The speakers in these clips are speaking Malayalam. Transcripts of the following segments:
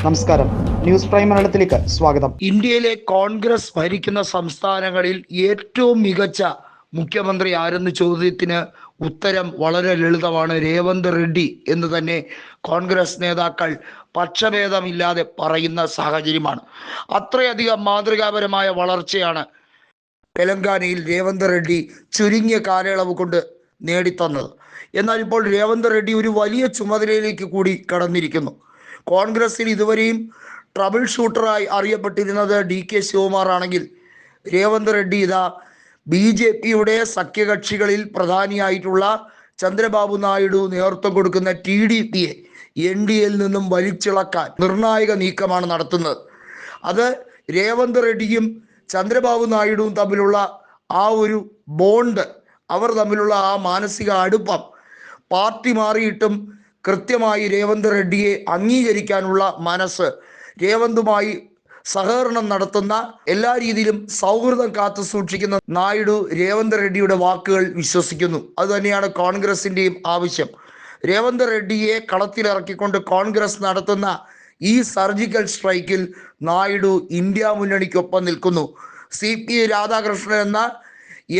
നമസ്കാരം. ന്യൂസ് പ്രൈം മലയാളത്തിലേക്ക് സ്വാഗതം. ഇന്ത്യയിലെ കോൺഗ്രസ് ഭരിക്കുന്ന സംസ്ഥാനങ്ങളിൽ ഏറ്റവും മികച്ച മുഖ്യമന്ത്രി ആരെന്ന് ചോദ്യത്തിന് ഉത്തരം വളരെ ലളിതമാണ് രേവന്ത് റെഡ്ഡി എന്ന് തന്നെ കോൺഗ്രസ് നേതാക്കൾ പക്ഷഭേദമില്ലാതെ പറയുന്ന സാഹചര്യമാണ്. അത്രയധികം മാതൃകാപരമായ വളർച്ചയാണ് തെലങ്കാനയിൽ രേവന്ത് റെഡ്ഡി ചുരുങ്ങിയ കാലയളവ് കൊണ്ട് നേടിത്തന്നത്. എന്നാൽ ഇപ്പോൾ രേവന്ത് റെഡ്ഡി ഒരു വലിയ ചുമതലയിലേക്ക് കൂടി കടന്നിരിക്കുന്നു. കോൺഗ്രസിൽ ഇതുവരെയും ട്രബിൾ ഷൂട്ടറായി അറിയപ്പെട്ടിരുന്നത് ഡി കെ ശിവകുമാർ ആണെങ്കിൽ രേവന്ത് റെഡ്ഡി ഇതാ ബി ജെ പിയുടെ സഖ്യകക്ഷികളിൽ പ്രധാനിയായിട്ടുള്ള ചന്ദ്രബാബു നായിഡു നേതൃത്വം കൊടുക്കുന്ന ടി ഡി പിയെ എൻ ഡി എയിൽ നിന്നും വലിച്ചിളക്കാൻ നിർണായക നീക്കമാണ് നടത്തുന്നത്. അത് രേവന്ത് റെഡ്ഡിയും ചന്ദ്രബാബു നായിഡുവും തമ്മിലുള്ള ആ ഒരു ബോണ്ട് അവർ തമ്മിലുള്ള ആ മാനസിക അടുപ്പം പാർട്ടി മാറിയിട്ടും കൃത്യമായി രേവന്ത് റെഡ്ഡിയെ അംഗീകരിക്കാനുള്ള മനസ്സ് രേവന്തുമായി സഹകരണം നടത്തുന്ന എല്ലാ രീതിയിലും സൗഹൃദം കാത്തു സൂക്ഷിക്കുന്ന നായിഡു രേവന്ത് റെഡ്ഡിയുടെ വാക്കുകൾ വിശ്വസിക്കുന്നു. അതുതന്നെയാണ് കോൺഗ്രസിന്റെയും ആവശ്യം. രേവന്ത് റെഡ്ഡിയെ കളത്തിലിറക്കിക്കൊണ്ട് കോൺഗ്രസ് നടത്തുന്ന ഈ സർജിക്കൽ സ്ട്രൈക്കിൽ നായിഡു ഇന്ത്യ മുന്നണിക്കൊപ്പം നിൽക്കുന്നു. സി പി രാധാകൃഷ്ണൻ എന്ന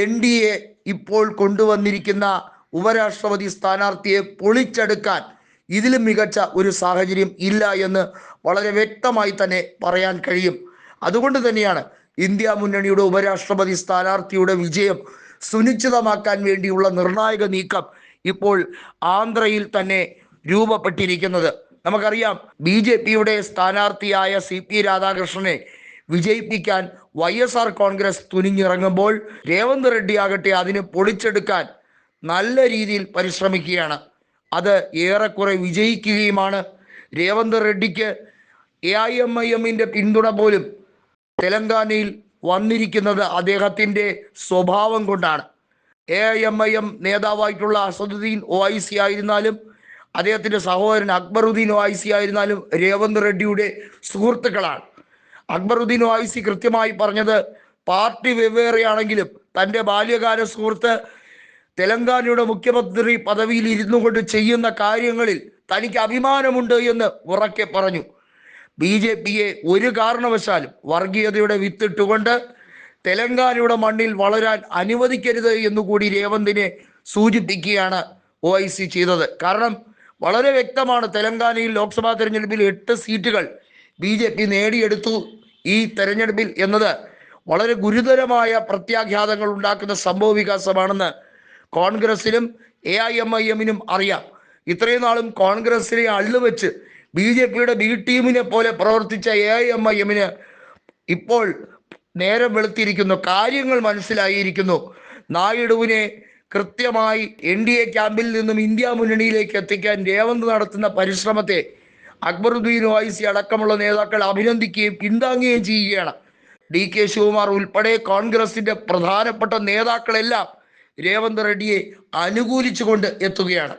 എൻ ഡി എ ഇപ്പോൾ കൊണ്ടുവന്നിരിക്കുന്ന ഉപരാഷ്ട്രപതി സ്ഥാനാർത്ഥിയെ പൊളിച്ചെടുക്കാൻ ഇതിലും മികച്ച ഒരു സാഹചര്യം ഇല്ല എന്ന് വളരെ വ്യക്തമായി തന്നെ പറയാൻ കഴിയും. അതുകൊണ്ട് തന്നെയാണ് ഇന്ത്യ മുന്നണിയുടെ ഉപരാഷ്ട്രപതി സ്ഥാനാർത്ഥിയുടെ വിജയം സുനിശ്ചിതമാക്കാൻ വേണ്ടിയുള്ള നിർണായക നീക്കം ഇപ്പോൾ ആന്ധ്രയിൽ തന്നെ രൂപപ്പെട്ടിരിക്കുന്നത്. നമുക്കറിയാം ബി ജെ പിയുടെ സ്ഥാനാർത്ഥിയായ സി പി രാധാകൃഷ്ണനെ വിജയിപ്പിക്കാൻ വൈ എസ് ആർ കോൺഗ്രസ് തുനിഞ്ഞിറങ്ങുമ്പോൾ രേവന്ത് റെഡ്ഡി ആകട്ടെ അതിനെ പൊളിച്ചെടുക്കാൻ നല്ല രീതിയിൽ പരിശ്രമിക്കുകയാണ്. അത് ഏറെക്കുറെ വിജയിക്കുകയുമാണ്. രേവന്ത് റെഡ്ഡിക്ക് എ ഐ എം ഐ എമ്മിന്റെ പിന്തുണ പോലും തെലങ്കാനയിൽ വന്നിരിക്കുന്നത് അദ്ദേഹത്തിന്റെ സ്വഭാവം കൊണ്ടാണ്. A I M I M നേതാവായിട്ടുള്ള Asaduddin Owaisi ആയിരുന്നാലും അദ്ദേഹത്തിന്റെ സഹോദരൻ അക്ബറുദ്ദീൻ ഒ ഐ സി ആയിരുന്നാലും രേവന്ത് റെഡ്ഡിയുടെ സുഹൃത്തുക്കളാണ്. അക്ബറുദ്ദീൻ ഒ ഐ സി കൃത്യമായി പറഞ്ഞത് പാർട്ടി വെവ്വേറെയാണെങ്കിലും തന്റെ ബാല്യകാല സുഹൃത്ത് തെലങ്കാനയുടെ മുഖ്യമന്ത്രി പദവിയിൽ ഇരുന്നു കൊണ്ട് ചെയ്യുന്ന കാര്യങ്ങളിൽ തനിക്ക് അഭിമാനമുണ്ട് എന്ന് ഉറക്കെ പറഞ്ഞു. ബി ജെ പിയെ ഒരു കാരണവശാലും വർഗീയതയുടെ വിത്തിട്ടുകൊണ്ട് തെലങ്കാനയുടെ മണ്ണിൽ വളരാൻ അനുവദിക്കരുത് എന്നുകൂടി രേവന്തിനെ സൂചിപ്പിക്കുകയാണ് ഒ ഐ സി ചെയ്തത്. കാരണം വളരെ വ്യക്തമാണ് തെലങ്കാനയിൽ ലോക്സഭാ തെരഞ്ഞെടുപ്പിൽ എട്ട് സീറ്റുകൾ ബി ജെ പി നേടിയെടുത്തു ഈ തെരഞ്ഞെടുപ്പിൽ എന്നത് വളരെ ഗുരുതരമായ പ്രത്യാഘാതങ്ങൾ ഉണ്ടാക്കുന്ന സംഭവ വികാസമാണെന്ന് കോൺഗ്രസിനും എ ഐ എം ഐ എമ്മിനും അറിയാം. ഇത്രയും നാളും കോൺഗ്രസിനെ അള്ളുവെച്ച് ബി ജെ പിയുടെ ബി ടീമിനെ പോലെ പ്രവർത്തിച്ച എ ഐ എം ഐ എമ്മിന് ഇപ്പോൾ നേരം വെളുത്തിരിക്കുന്നു. കാര്യങ്ങൾ മനസ്സിലായിരിക്കുന്നു. നായിഡുവിനെ കൃത്യമായി എൻ ഡി എ ക്യാമ്പിൽ നിന്നും ഇന്ത്യ മുന്നണിയിലേക്ക് എത്തിക്കാൻ രേവന്ത് നടത്തുന്ന പരിശ്രമത്തെ അക്ബറുദ്ദീൻ വൈസി അടക്കമുള്ള നേതാക്കൾ അഭിനന്ദിക്കുകയും പിന്താങ്ങുകയും ചെയ്യുകയാണ്. ഡി കെ ശിവകുമാർ ഉൾപ്പെടെ കോൺഗ്രസിന്റെ പ്രധാനപ്പെട്ട നേതാക്കളെല്ലാം രേവന്ത് റെഡ്ഡിയെ അനുകൂലിച്ചുകൊണ്ട് എത്തുകയാണ്.